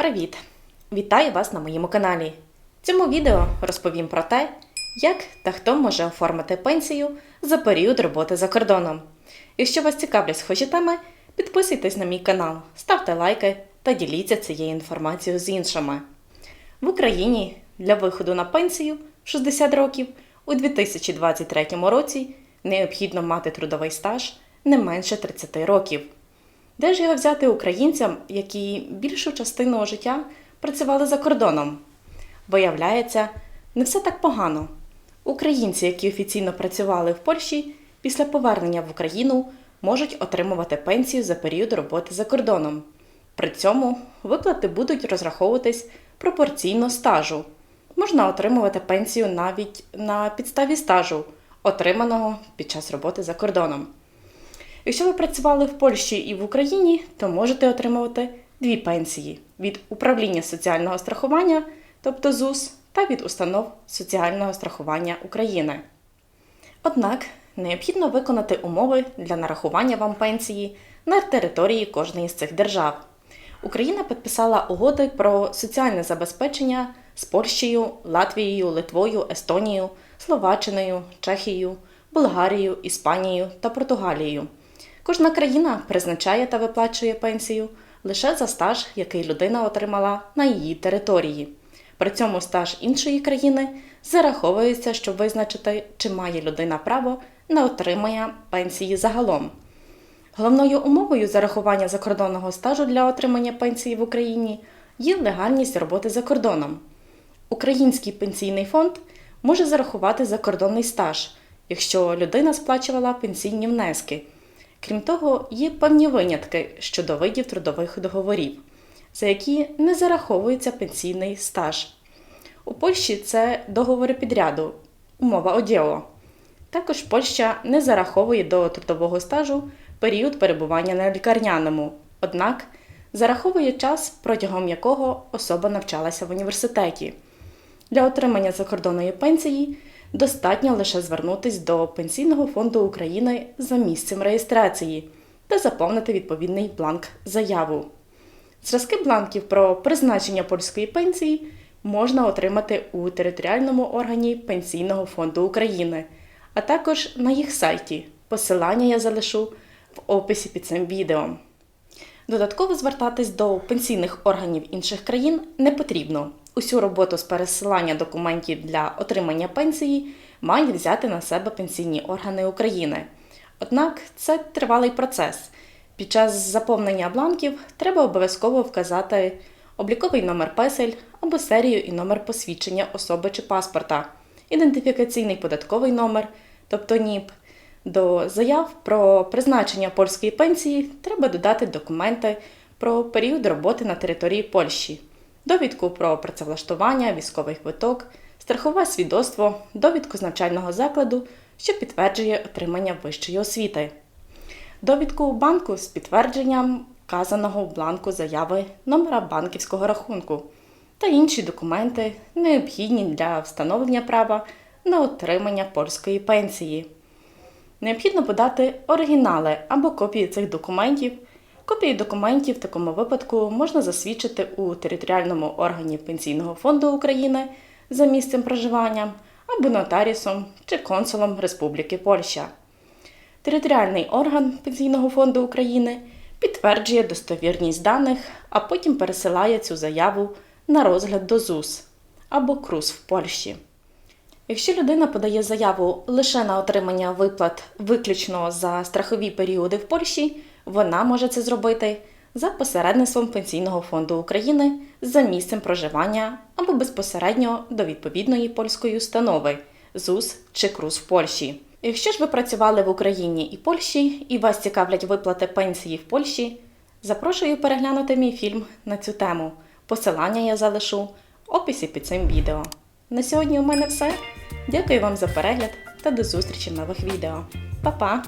Привіт! Вітаю вас на моєму каналі. В цьому відео розповім про те, як та хто може оформити пенсію за період роботи за кордоном. Якщо вас цікавлять схожі теми, підписуйтесь на мій канал, ставте лайки та діліться цією інформацією з іншими. В Україні для виходу на пенсію в 60 років у 2023 році необхідно мати трудовий стаж не менше 30 років. Де ж його взяти українцям, які більшу частину життя працювали за кордоном? Виявляється, не все так погано. Українці, які офіційно працювали в Польщі, після повернення в Україну можуть отримувати пенсію за період роботи за кордоном. При цьому виплати будуть розраховуватись пропорційно стажу. Можна отримувати пенсію навіть на підставі стажу, отриманого під час роботи за кордоном. Якщо ви працювали в Польщі і в Україні, то можете отримувати дві пенсії від управління соціального страхування, тобто ЗУС, та від установ соціального страхування України. Однак необхідно виконати умови для нарахування вам пенсії на території кожної з цих держав. Україна підписала угоди про соціальне забезпечення з Польщею, Латвією, Литвою, Естонією, Словаччиною, Чехією, Болгарією, Іспанією та Португалією. Кожна країна призначає та виплачує пенсію лише за стаж, який людина отримала на її території. При цьому стаж іншої країни зараховується, щоб визначити, чи має людина право на отримання пенсії загалом. Головною умовою зарахування закордонного стажу для отримання пенсії в Україні є легальність роботи за кордоном. Український пенсійний фонд може зарахувати закордонний стаж, якщо людина сплачувала пенсійні внески. Крім того, є певні винятки щодо видів трудових договорів, за які не зараховується пенсійний стаж. У Польщі це договори підряду, умова одіо. Також Польща не зараховує до трудового стажу період перебування на лікарняному, однак зараховує час, протягом якого особа навчалася в університеті. Для отримання закордонної пенсії достатньо лише звернутися до Пенсійного фонду України за місцем реєстрації та заповнити відповідний бланк заяву. Зразки бланків про призначення польської пенсії можна отримати у територіальному органі Пенсійного фонду України, а також на їх сайті. Посилання я залишу в описі під цим відео. Додатково звертатись до пенсійних органів інших країн не потрібно. Усю роботу з пересилання документів для отримання пенсії мають взяти на себе пенсійні органи України. Однак це тривалий процес. Під час заповнення бланків треба обов'язково вказати обліковий номер песель або серію і номер посвідчення особи чи паспорта, ідентифікаційний податковий номер, тобто НІП. До заяв про призначення польської пенсії треба додати документи про період роботи на території Польщі, довідку про працевлаштування, військовий квиток, страхове свідоцтво, довідку з навчального закладу, що підтверджує отримання вищої освіти, довідку банку з підтвердженням вказаного в бланку заяви номера банківського рахунку та інші документи, необхідні для встановлення права на отримання польської пенсії. Необхідно подати оригінали або копії цих документів. Копії документів в такому випадку можна засвідчити у територіальному органі Пенсійного фонду України за місцем проживання або нотаріусом чи консулом Республіки Польща. Територіальний орган Пенсійного фонду України підтверджує достовірність даних, а потім пересилає цю заяву на розгляд до ЗУС або КРУС в Польщі. Якщо людина подає заяву лише на отримання виплат виключно за страхові періоди в Польщі, вона може це зробити за посередництвом Пенсійного фонду України за місцем проживання або безпосередньо до відповідної польської установи ЗУС чи КРУС в Польщі. Якщо ж ви працювали в Україні і Польщі і вас цікавлять виплати пенсії в Польщі, запрошую переглянути мій фільм на цю тему. Посилання я залишу в описі під цим відео. На сьогодні у мене все. Дякую вам за перегляд та до зустрічі в нових відео. Па-па!